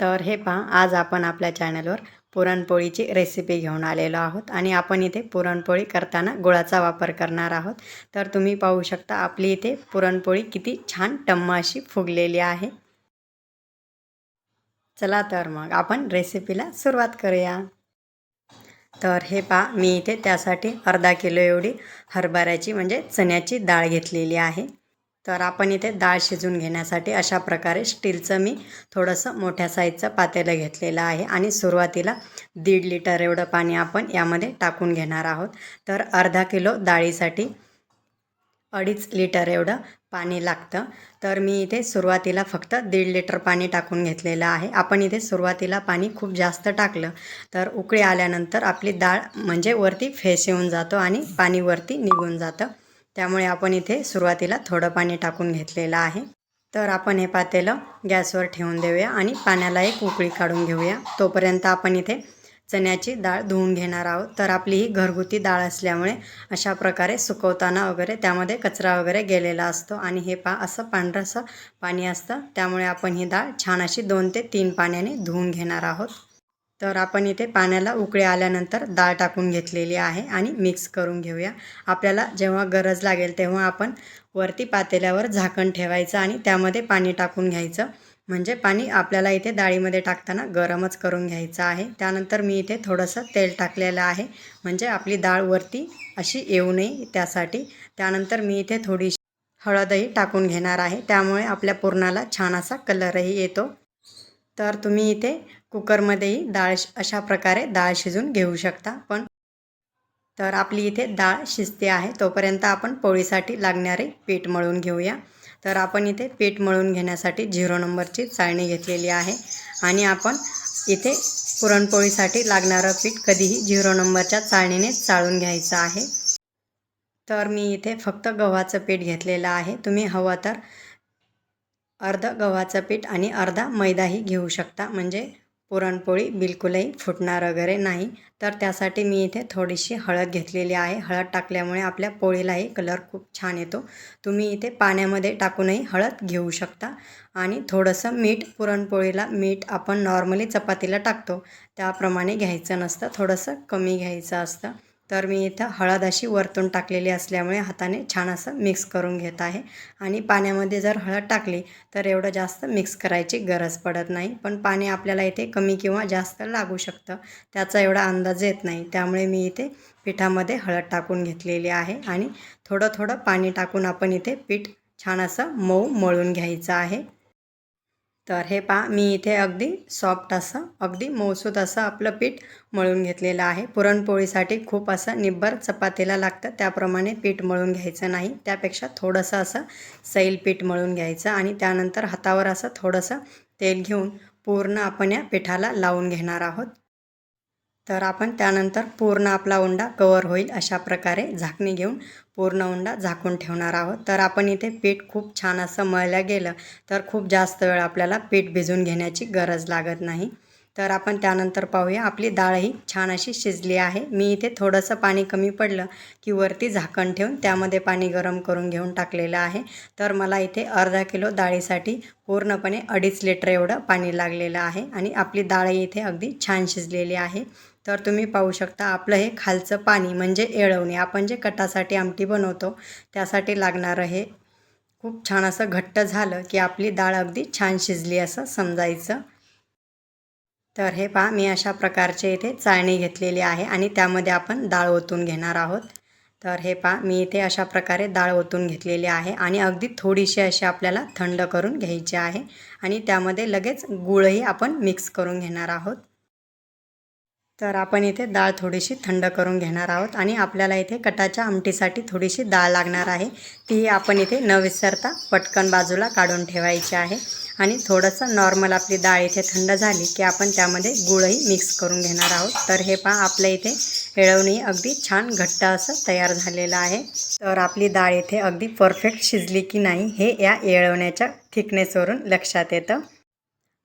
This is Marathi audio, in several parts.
तर हे पहा आज आपण आपल्या चॅनलवर पुरणपोळीची रेसिपी घेऊन आलेलो आहोत आणि आपण इथे पुरणपोळी करताना गुळाचा वापर करणार आहोत. तर तुम्ही पाहू शकता आपली इथे पुरणपोळी किती छान टम्म अशी फुगलेली आहे. चला तर मग आपण रेसिपीला सुरुवात करूया. तर हे पहा मी इथे त्यासाठी अर्धा किलो एवढी हरभऱ्याची म्हणजे चण्याची डाळ घेतलेली आहे. तर आपण इथे डाळ शिजून घेण्यासाठी अशा प्रकारे स्टीलचं मी थोडंसं मोठ्या साईजचं पातेलं घेतलेलं आहे आणि सुरुवातीला दीड लिटर एवढं पाणी आपण यामध्ये टाकून घेणार आहोत. तर अर्धा किलो डाळीसाठी अडीच लिटर एवढं पाणी लागतं. तर मी इथे सुरुवातीला फक्त दीड लिटर पाणी टाकून घेतलेलं आहे. आपण इथे सुरुवातीला पाणी खूप जास्त टाकलं तर उकळी आल्यानंतर आपली डाळ म्हणजे वरती फेस येऊन जातो आणि पाणी वरती निघून जातं. त्यामुळे आपण इथे सुरुवातीला थोडं पाणी टाकून घेतलेलं आहे. तर आपण हे पातेलं गॅसवर ठेवून देऊया आणि पाण्याला एक उकळी काढून घेऊया. तोपर्यंत आपण इथे चण्याची डाळ धुवून घेणार आहोत. तर आपली ही घरगुती डाळ असल्यामुळे अशा प्रकारे सुकवताना वगैरे त्यामध्ये कचरा वगैरे गेलेला असतो. आणि हे पा असं पांढरंसं पाणी असतं. त्यामुळे आपण ही डाळ छान अशी दोन ते तीन पाण्याने धुवून घेणार आहोत. तर आपण इथे पाण्याला उकळे आल्यानंतर डाळ टाकून घेतलेली आहे आणि मिक्स करून घेऊया. आपल्याला जेव्हा गरज लागेल तेव्हा आपण वरती पातेल्यावर झाकण ठेवायचं आणि त्यामध्ये पाणी टाकून घ्यायचं. म्हणजे पाणी आपल्याला इथे डाळीमध्ये टाकताना गरमच करून घ्यायचं आहे. त्यानंतर मी इथे थोडंसं तेल टाकलेलं आहे. म्हणजे आपली डाळ वरती अशी येऊ नये त्यासाठी. त्यानंतर मी इथे थोडीशी हळदही टाकून घेणार आहे. त्यामुळे आपल्या पुरणाला छान असा कलरही येतो. तर तुम्ही इथे कुकरमध्येही डाळ अशा प्रकारे डाळ शिजून घेऊ शकता. पण तर आपली इथे डाळ शिजते आहे. तोपर्यंत आपण पोळीसाठी लागणारे पीठ मळून घेऊया. तर आपण इथे पीठ मळून घेण्यासाठी झिरो नंबरची चाळणी घेतलेली आहे. आणि आपण इथे पुरणपोळीसाठी लागणारं पीठ कधीही झिरो नंबरच्या चाळणीनेच चाळून घ्यायचं आहे. तर मी इथे फक्त गव्हाचं पीठ घेतलेलं आहे. तुम्ही हवं तर अर्ध गव्हाचं पीठ आणि अर्धा मैदाही घेऊ शकता. म्हणजे पुरणपोळी बिलकुलही फुटणार वगैरे नाही. तर त्यासाठी मी इथे थोडीशी हळद घेतलेली आहे. हळद टाकल्यामुळे आपल्या पोळीलाही कलर खूप छान येतो. तुम्ही इथे पाण्यामध्ये टाकूनही हळद घेऊ शकता. आणि थोडंसं मीठ पुरणपोळीला मीठ आपण नॉर्मली चपातीला टाकतो. त्याप्रमाणे घ्यायचं नसतं. थोडंसं कमी घ्यायचं असतं. तर मी इथं हळद अशी वरतून टाकलेली असल्यामुळे हाताने छान असं मिक्स करून घेत आहे. आणि पाण्यामध्ये जर हळद टाकली तर एवढं जास्त मिक्स करायची गरज पडत नाही. पण पाणी आपल्याला इथे कमी किंवा जास्त लागू शकतं. त्याचा एवढा अंदाज येत नाही. त्यामुळे मी इथे पिठामध्ये हळद टाकून घेतलेली आहे. आणि थोडं थोडं पाणी टाकून आपण इथे पीठ छान असं मऊ मळून घ्यायचं आहे. तर हे पहा मी इथे अगदी सॉफ्ट असं अगदी मऊसूत असं आपलं पीठ मळून घेतलेलं आहे. पुरणपोळीसाठी खूप असं निब्बर चपातीला लागतं त्याप्रमाणे पीठ मळून घ्यायचं नाही. त्यापेक्षा थोडंसं असं सैल पीठ मळून घ्यायचं आणि त्यानंतर हातावर असं थोडंसं तेल घेऊन पूर्ण आपण या पिठाला लावून घेणार आहोत. तर आपण त्यानंतर पूर्ण आपला उंडा कवर होईल अशा प्रकारे झाकणी घेऊन पूर्ण उंडा झाकून ठेवणार आहोत. तर आपण इथे पीठ खूप छान असं मळलं गेलं तर खूप जास्त वेळ आपल्याला पीठ भिजून घेण्याची गरज लागत नाही. तर आपण त्यानंतर पाहूया. आपली डाळही छान अशी शिजली आहे. मी इथे थोडंसं पाणी कमी पडलं की वरती झाकण ठेवून त्यामध्ये पाणी गरम करून घेऊन टाकलेलं आहे. तर मला इथे अर्धा किलो डाळीसाठी पूर्णपणे अडीच लिटर एवढं पाणी लागलेलं आहे आणि आपली डाळही इथे अगदी छान शिजलेली आहे. तर तुम्ही पाहू शकता आपलं हे खालचं पाणी म्हणजे येळवणे. आपण जे कटासाठी आमटी बनवतो त्यासाठी लागणारं हे खूप छान असं घट्ट झालं की आपली डाळ अगदी छान शिजली असं समजायचं. तर हे पहा मी अशा प्रकारचे इथे चाळणी घेतलेली आहे आणि त्यामध्ये आपण डाळ ओतून घेणार आहोत. तर हे पहा मी इथे अशा प्रकारे डाळ ओतून घेतलेली आहे आणि अगदी थोडीशी अशी आपल्याला थंड करून घ्यायची आहे आणि त्यामध्ये लगेच गुळही आपण मिक्स करून घेणार आहोत. तर आपण इथे डाळ थोडीशी थंड करून घेणार आहोत आणि आपल्याला इथे कटाच्या आमटीसाठी थोडीशी डाळ लागणार आहे. ती आपण इथे न विसरता पटकन बाजूला काढून ठेवायची आहे. आणि थोडंसं नॉर्मल आपली डाळ इथे थंड झाली की आपण त्यामध्ये गुळही मिक्स करून घेणार आहोत. तर हे पहा आपल्या इथे येळवणी अगदी छान घट्ट असं तयार झालेलं आहे. तर आपली डाळ इथे अगदी परफेक्ट शिजली की नाही हे या येळवण्याच्या थिकनेसवरून लक्षात येतं.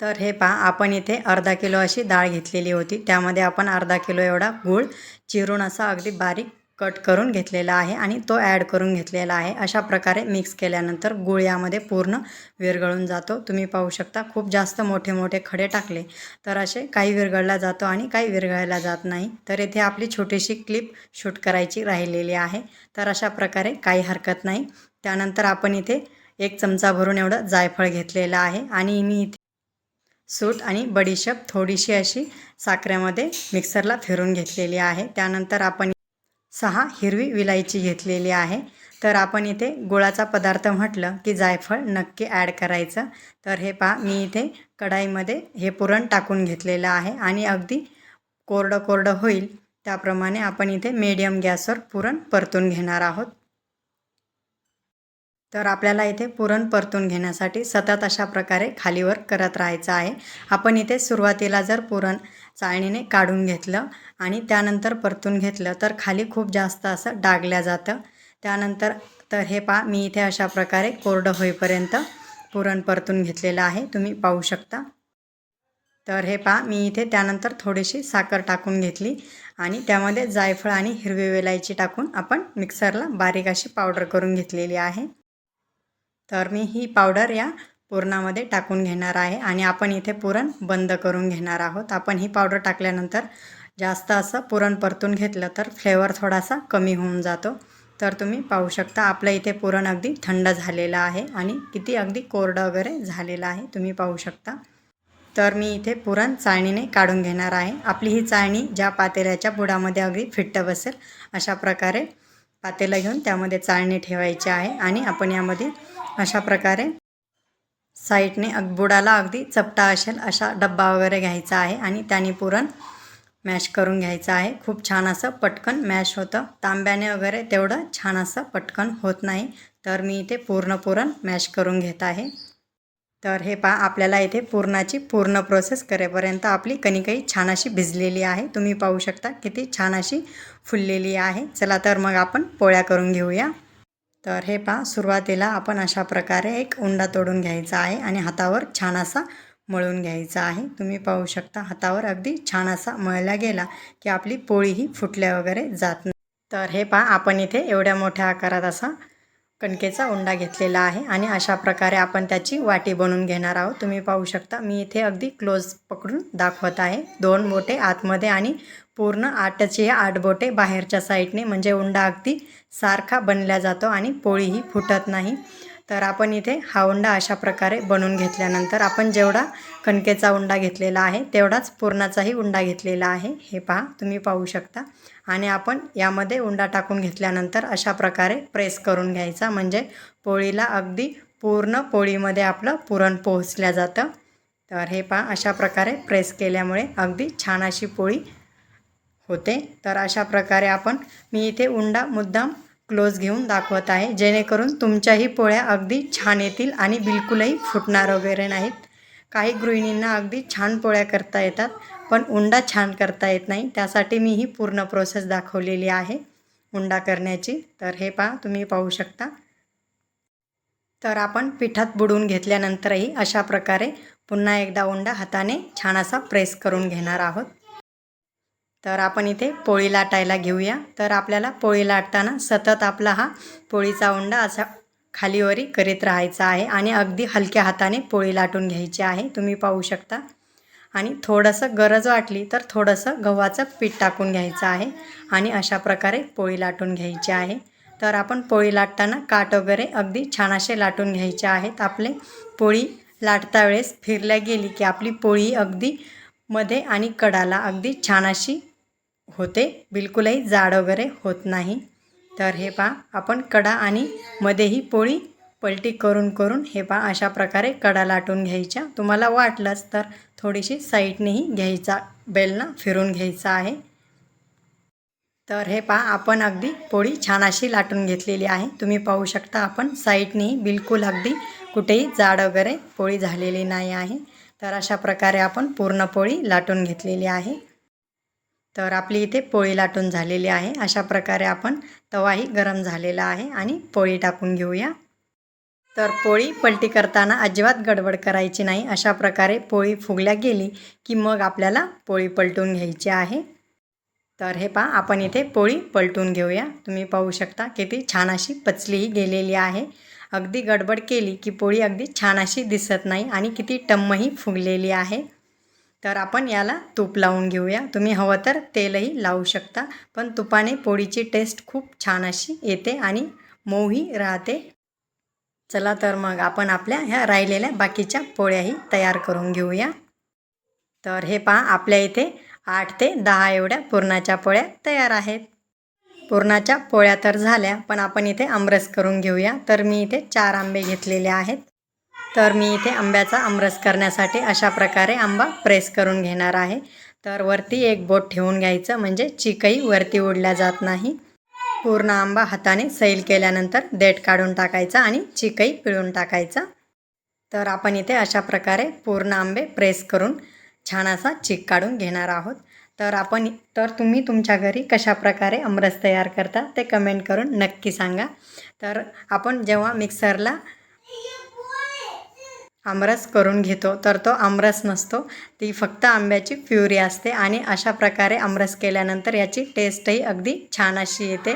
तर हे पहा आपण इथे अर्धा किलो अशी डाळ घेतलेली होती. त्यामध्ये आपण अर्धा किलो एवढा गूळ चिरून असा अगदी बारीक कट करून घेतलेला आहे आणि तो ॲड करून घेतलेला आहे. अशा प्रकारे मिक्स केल्यानंतर गुळ यामध्ये पूर्ण विरघळून जातो. तुम्ही पाहू शकता खूप जास्त मोठे मोठे खडे टाकले तर असे काही विरघळला जातो आणि काही विरघळला जात नाही. तर इथे आपली छोटीशी क्लिप शूट करायची राहिलेली आहे. तर अशा प्रकारे काही हरकत नाही. त्यानंतर आपण इथे एक चमचा भरून एवढं जायफळ घेतलेलं आहे आणि मी इथे सूट आणि बडीशेप थोडीशी अशी साखरेमध्ये मिक्सरला फिरून घेतलेली आहे. त्यानंतर आपण सहा हिरवी विलायची घेतलेली आहे. तर आपण इथे गुळाचा पदार्थ म्हटलं की जायफळ नक्की ॲड करायचं. तर हे पहा मी इथे कढाईमध्ये हे पुरण टाकून घेतलेलं आहे आणि अगदी कोरडं कोरडं होईल त्याप्रमाणे आपण इथे मीडियम गॅसवर पुरण परतून घेणार आहोत. तर आपल्याला इथे पुरण परतून घेण्यासाठी सतत अशा प्रकारे खालीवर करत राहायचं आहे. आपण इथे सुरुवातीला जर पुरण चाळणीने काढून घेतलं आणि त्यानंतर परतून घेतलं. तर खाली खूप जास्त असं डागल्या जातं. त्यानंतर तर हे पा मी इथे अशा प्रकारे कोरडं होईपर्यंत पुरण परतून घेतलेलं आहे. तुम्ही पाहू शकता. तर हे पा मी इथे त्यानंतर थोडीशी साखर टाकून घेतली आणि त्यामध्ये जायफळ आणि हिरवी वेलायची टाकून आपण मिक्सरला बारीक अशी पावडर करून घेतलेली आहे. तर मी ही पावडर या पुरणामध्ये टाकून घेणार आहे आणि आपण इथे पुरण बंद करून घेणार आहोत. आपण ही पावडर टाकल्यानंतर जास्त असं पुरण परतून घेतलं तर फ्लेवर थोडासा कमी होऊन जातो. तर तुम्ही पाहू शकता आपलं इथे पुरण अगदी थंड झालेलं आहे आणि किती अगदी कोरडं वगैरे झालेलं आहे तुम्ही पाहू शकता. तर मी इथे पुरण चाळणीने काढून घेणार आहे. आपली ही चाळणी ज्या पातेल्याच्या बुडामध्ये अगदी फिट्ट बसेल अशा प्रकारे पातेलं घेऊन त्यामध्ये चाळणी ठेवायची आहे आणि आपण यामध्ये अशा प्रकारे साईडने अग बुडाला अगदी चपटा असेल अशा डब्बा वगैरे घ्यायचा आहे आणि त्याने पुरण मॅश करून घ्यायचं आहे. खूप छान असं पटकन मॅश होतं. तांब्याने वगैरे तेवढं छान असं पटकन होत नाही. तर मी इथे पूर्ण पुरण मॅश करून घेत आहे. तर हे पहा आपल्याला इथे पुरणाची पूर्ण प्रोसेस करेपर्यंत आपली कणिकही छान अशी भिजलेली आहे. तुम्ही पाहू शकता किती छान अशी फुललेली आहे. चला तर मग आपण पोळ्या करून घेऊया. तर हे पहा सुरुवातीला आपण अशा प्रकारे एक उंडा तोडून घ्यायचा आहे आणि हातावर छान असा मळून घ्यायचा आहे. तुम्ही पाहू शकता हातावर अगदी छान असा मळला गेला की आपली पोळीही फुटल्या वगैरे जात नाही. तर हे पहा आपण इथे एवढ्या मोठ्या आकारात असा कणकेचा उंडा घेतलेला आहे आणि अशा प्रकारे आपण त्याची वाटी बनवून घेणार आहोत. तुम्ही पाहू शकता मी इथे अगदी क्लोज पकडून दाखवत आहे. दोन मोठे आतमध्ये आणि पूर्ण आठचे आठ बोटे बाहेरच्या साईडने म्हणजे उंडा अगदी सारखा बनला जातो आणि पोळीही फुटत नाही. तर आपण इथे हा उंडा अशा प्रकारे बनवून घेतल्यानंतर आपण जेवढा कणकेचा उंडा घेतलेला आहे तेवढाच पुरणाचाही उंडा घेतलेला आहे. हे पहा तुम्ही पाहू शकता. आणि आपण यामध्ये उंडा टाकून घेतल्यानंतर अशा प्रकारे प्रेस करून घ्यायचा म्हणजे पोळीला अगदी पूर्ण पोळीमध्ये आपलं पुरण पोहोचल्या जातं. तर हे पहा अशा प्रकारे प्रेस केल्यामुळे अगदी छान अशी पोळी होते. तर अशा प्रकारे आपण मी इथे उंडा मुद्दाम क्लोज घेऊन दाखवत आहे. जेणेकरून तुमच्याही पोळ्या अगदी छान येतील आणि बिलकुलही फुटणार वगैरे नाहीत. काही गृहिणींना अगदी छान पोळ्या करता येतात पण उंडा छान करता येत नाही. त्यासाठी मी ही पूर्ण प्रोसेस दाखवलेली आहे उंडा करण्याची. तर हे पहा तुम्ही पाहू शकता. तर आपण पिठात बुडवून घेतल्यानंतरही अशा प्रकारे पुन्हा एकदा उंडा हाताने छान असा प्रेस करून घेणार आहोत. तर आपण इथे पोळी लाटायला घेऊया. तर आपल्याला पोळी लाटताना सतत आपला हा पोळीचा उंडा असा खालीवरी करीत राहायचा आहे आणि अगदी हलक्या हाताने पोळी लाटून घ्यायची आहे. तुम्ही पाहू शकता. आणि थोडंसं गरज वाटली तर थोडंसं गव्हाचं पीठ टाकून घ्यायचं आहे आणि अशा प्रकारे पोळी लाटून घ्यायची आहे. तर आपण पोळी लाटताना काट वगैरे अगदी छान असे लाटून घ्यायचे आहेत. आपले पोळी लाटता वेळेस फिरल्या गेली की आपली पोळी अगदी मध्ये आणि कडाला अगदी छान अशी होते. बिलकुलही जाड वगैरे होत नाही. तर हे पहा आपण कडा आणि मध्येही पोळी पलटी करून करून हे पहा अशा प्रकारे कडा लाटून घ्यायच्या. तुम्हाला वाटलंच तर थोडीशी साईडनेही घ्यायचा बेलना फिरून घ्यायचा आहे. तर हे पहा आपण अगदी पोळी छान अशी लाटून घेतलेली आहे. तुम्ही पाहू शकता आपण साईडनेही बिलकुल अगदी कुठेही जाड वगैरे पोळी झालेली नाही आहे. तर अशा प्रकारे आपण पूर्ण पोळी लाटून घेतलेली आहे. तर आपली इथे पोळी लाटून झालेली आहे. अशा प्रकारे आपण तवाही गरम झालेला आहे आणि पोळी टाकून घेऊया. तर पोळी पलटी करताना अजिबात गडबड करायची नाही. अशा प्रकारे पोळी फुगल्या गेली की मग आपल्याला पोळी पलटून घ्यायची आहे. तर हे पहा आपण इथे पोळी पलटून घेऊया. तुम्ही पाहू शकता किती छान अशी पचलीही गेलेली आहे. अगदी गडबड केली की पोळी अगदी छान अशी दिसत नाही आणि किती टम्मही फुगलेली आहे. तर आपण याला तूप लावून घेऊया. तुम्ही हवं तर तेलही लावू शकता पण तुपाने पोळीची टेस्ट खूप छान अशी येते आणि मऊही राहते. चला तर मग आपण आपल्या ह्या राहिलेल्या बाकीच्या पोळ्याही तयार करून घेऊया. तर हे पहा आपल्या इथे आठ ते दहा एवढ्या पुरणाच्या पोळ्या तयार आहेत. पुरणाच्या पोळ्या तर झाल्या पण आपण इथे आमरस करून घेऊया. तर मी इथे चार आंबे घेतलेले आहेत. तर मी इथे आंब्याचा आमरस करण्यासाठी अशा प्रकारे आंबा प्रेस करून घेणार आहे. तर वरती एक बोट ठेवून घ्यायचं म्हणजे चिकही वरती उडल्या जात नाही. पूर्ण आंबा हाताने सैल केल्यानंतर देठ काढून टाकायचा आणि चिकही पिळून टाकायचा. तर आपण इथे अशा प्रकारे पूर्ण आंबे प्रेस करून छान असा चिक काढून घेणार आहोत. तर आपण तर तुम्ही तुमच्या घरी कशा प्रकारे आमरस तयार करता ते कमेंट करून नक्की सांगा. तर आपण जेव्हा मिक्सरला आमरस करून घेतो तर तो आमरस नसतो. ती फक्त आंब्याची प्युरी असते आणि अशा प्रकारे आमरस केल्यानंतर याची टेस्टही अगदी छान अशी येते.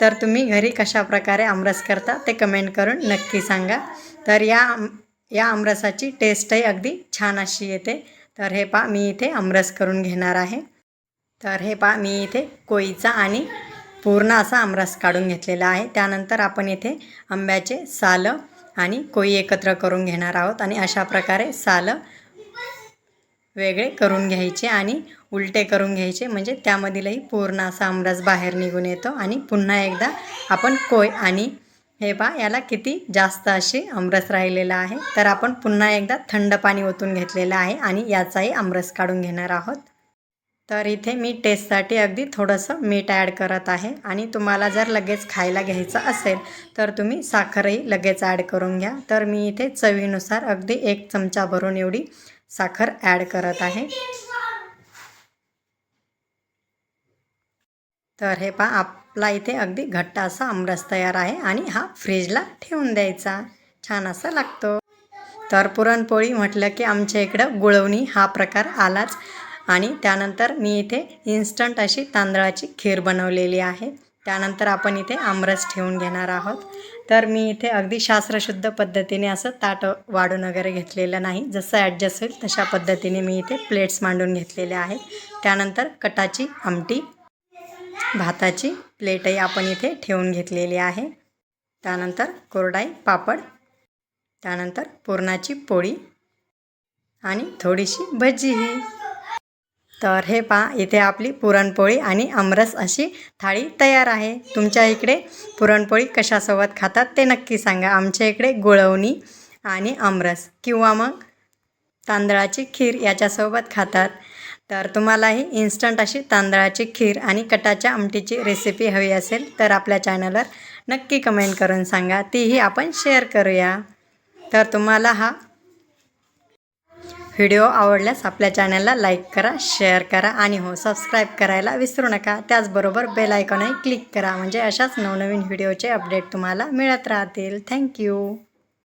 तर तुम्ही घरी कशा प्रकारे आमरस करता ते कमेंट करून नक्की सांगा. तर या आम या आमरसाची टेस्टही अगदी छान अशी येते. तर हे पा मी इथे आमरस करून घेणार आहे. तर हे पा मी इथे कोईचा आणि पूर्ण असा आमरस काढून घेतलेला आहे. त्यानंतर आपण इथे आंब्याचे सालं आणि कोई एकत्र करून घेणार आहोत आणि अशा प्रकारे सालं वेगळे करून घ्यायचे आणि उलटे करून घ्यायचे. म्हणजे त्यामधीलही पूर्ण असा आमरस बाहेर निघून येतो आणि पुन्हा एकदा आपण कोय आणि हे पा याला किती जास्त अशी आमरस राहिलेला आहे. तर आपण पुन्हा एकदा थंड पाणी ओतून घेतलेलं आहे आणि याचाही आमरस काढून घेणार आहोत. तर इथे मी टेस्टसाठी अगदी थोडंसं मीठ ॲड करत आहे. आणि तुम्हाला जर लगेच खायला घ्यायचं असेल तर तुम्ही साखरही लगेच ॲड करून घ्या. तर मी इथे चवीनुसार अगदी एक चमचा भरून एवढी साखर ॲड करत आहे. तर हे पहा आपला इथे अगदी घट्ट असा आमरस तयार आहे आणि हा फ्रीजला ठेवून द्यायचा. छान असा लागतो. तर पुरणपोळी म्हटलं की आमच्या इकडं गुळवणी हा प्रकार आलाच. आणि त्यानंतर मी इथे इन्स्टंट अशी तांदळाची खीर बनवलेली आहे. त्यानंतर आपण इथे आमरस ठेवून घेणार आहोत. तर मी इथे अगदी शास्त्रशुद्ध पद्धतीने असं ताट वाढून वगैरे घेतलेलं नाही. जसं ॲडजस्ट होईल तशा पद्धतीने मी इथे प्लेट्स मांडून घेतलेले आहेत. त्यानंतर कटाची आमटी भाताची प्लेटही आपण इथे ठेवून घेतलेली आहे. त्यानंतर कोरडाई पापड त्यानंतर पुरणाची पोळी आणि थोडीशी भजीही तर हे पहा इथे आपली पुरणपोळी आणि आमरस अशी थाळी तयार आहे. तुमच्या इकडे पुरणपोळी कशासोबत खातात ते नक्की सांगा. आमच्या इकडे गुळवणी आणि आमरस किंवा मग तांदळाची खीर याच्यासोबत खातात. तर तुम्हालाही इन्स्टंट अशी तांदळाची खीर आणि कटाच्या आमटीची रेसिपी हवी असेल तर आपल्या चॅनलवर नक्की कमेंट करून सांगा. तीही आपण शेअर करूया. तर तुम्हाला हा व्हिडिओ आवडल्यास आपल्या चॅनलला लाईक करा शेअर करा आणि हो सबस्क्राईब करायला विसरू नका. त्याचबरोबर बेल आयकॉनही क्लिक करा म्हणजे अशाच नवनवीन व्हिडिओचे अपडेट तुम्हाला मिळत राहतील. थँक्यू